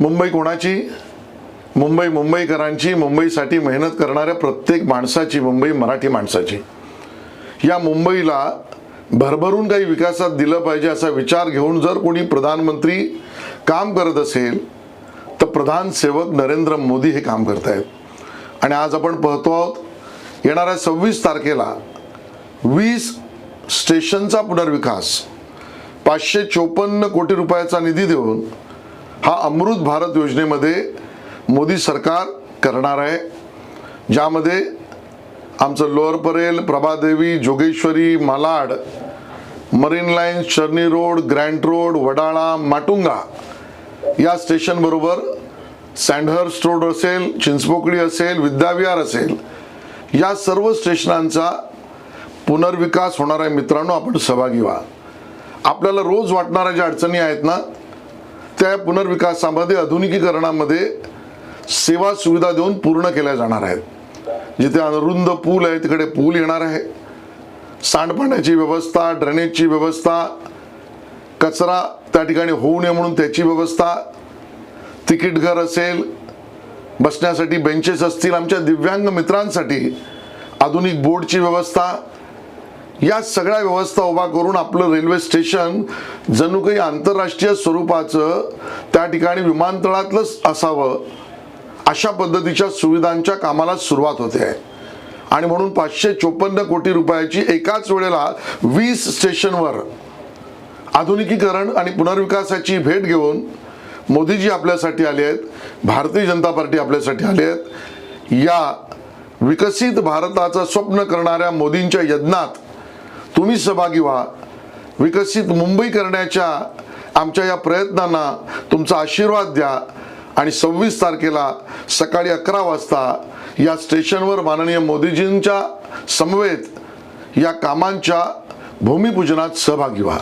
मुंबई कोणाची? मुंबई मुंबईकरांची मुंबईसाठी मेहनत करणाऱ्या प्रत्येक माणसाची मुंबई मराठी माणसाची. या मुंबईला भरभरून काही विकासात दिलं पाहिजे असा विचार घेऊन जर कोणी प्रधानमंत्री काम करत असेल तर प्रधान सेवक नरेंद्र मोदी हे काम करतायत. आणि आज आपण पाहतो आहोत येणाऱ्या सव्वीस तारखेला वीस स्टेशनचा पुनर्विकास पाचशे चोपन्न कोटी रुपयाचा निधी देऊन हा अमृत भारत योजनेमध्ये मोदी सरकार करणार आहे. ज्यामध्ये आमचं Lower Parel Prabhadevi Jogeshwari Malad Marine Lines Charni Road Grant Road Wadala Matunga या स्टेशनबरोबर सँडहर्स रोड असेल चिंचपोकळी असेल विद्याविहार असेल या सर्व स्टेशनांचा पुनर्विकास होणार आहे मित्रांनो आपण सहभागी व्हा. आपल्याला रोज वाटणाऱ्या ज्या अडचणी आहेत ना त्या पुनर्विकासामध्ये आधुनिकीकरणामध्ये सेवा सुविधा देऊन पूर्ण केल्या जाणार आहेत. जिथे अनुरुंद पूल आहे तिकडे पूल येणार आहे. सांडपाण्याची व्यवस्था ड्रेनेजची व्यवस्था कचरा त्या ठिकाणी होऊ नये म्हणून त्याची व्यवस्था तिकीट घर असेल बसण्यासाठी बेंचेस असतील आमच्या दिव्यांग मित्रांसाठी आधुनिक बोर्डची व्यवस्था या सगळ्या व्यवस्था उभा करून आपलं रेल्वे स्टेशन जणू काही आंतरराष्ट्रीय स्वरूपाचं त्या ठिकाणी विमानतळातलंच असावं अशा पद्धतीच्या सुविधांच्या कामाला सुरुवात होते आहे. आणि म्हणून पाचशे चोपन्न कोटी रुपयाची एकाच वेळेला वीस स्टेशनवर आधुनिकीकरण आणि पुनर्विकासाची भेट घेऊन मोदीजी आपल्यासाठी आले आहेत भारतीय जनता पार्टी आपल्यासाठी आले आहेत. या विकसित भारताचं स्वप्न करणाऱ्या मोदींच्या यज्ञात तुम्ही सहभागी व्हा. विकसित मुंबई करण्याच्या आमच्या या प्रयत्नांना तुमचा आशीर्वाद द्या. आणि सव्वीस तारखेला सकाळी अकरा वाजता या स्टेशनवर माननीय मोदीजींच्या समवेत या कामांच्या भूमिपूजनात सहभागी व्हा.